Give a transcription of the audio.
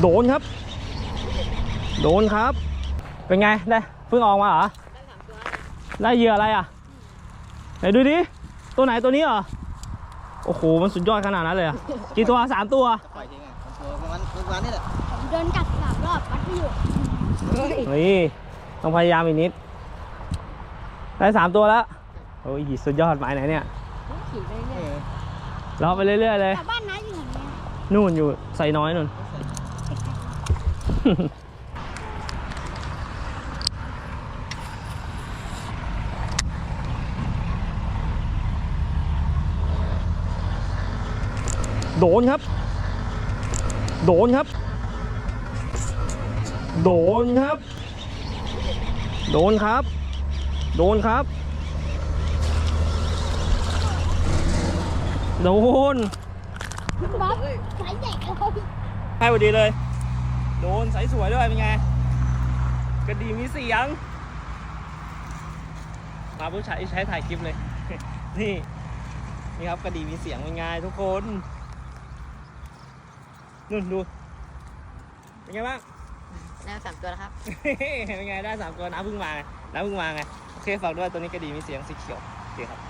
โดนครับ โดนครับ เป็นไงได้เพิ่งออกมาเหรอได้เหยื่ออะไรอะไหนดูดิตัวไหนตัวนี้เหรอโอ้โหมันสุดยอดขนาดนั้นเลยอะกี่ตัวสามตัวปล่อยทิ้งอะตัวประมาณประมาณนี้แหละผมเดินกัดสามรอบวัดไม่อยู่นี่ต้องพยายามอีกนิด ได้สามตัวแล้วโอ้ยสุดยอดหมายไหนเนี่ยขี่ไปเรื่อยรอไปเรื่อยๆเลยแต่บ้านน้าอยู่ไหนเนี่ยนู่นอยู่ใส่น้อยนู่น โดนครับ โดนครับ โดนครับ โดนครับ โดนครับ โดนคุณบ๊อบสายใหญ่เลยให้พอดีเลย โดนใสสวยด้วยเป็นไง กระดีมีเสียง มาผู้ชายใช้ถ่ายคลิปเลย นี่ นี่ครับกระดีมีเสียงเป็นไงทุกคนนู่นดู เป็นไงบ้างแนวสามตัวแล้วครับ เป็นไงได้สามตัวน้ำเพึ่งมาไงน้ำเพึ่งมาไง โอเคฝากด้วยตัวนี้กระดีมีเสียงสีเขียว โอเคครับ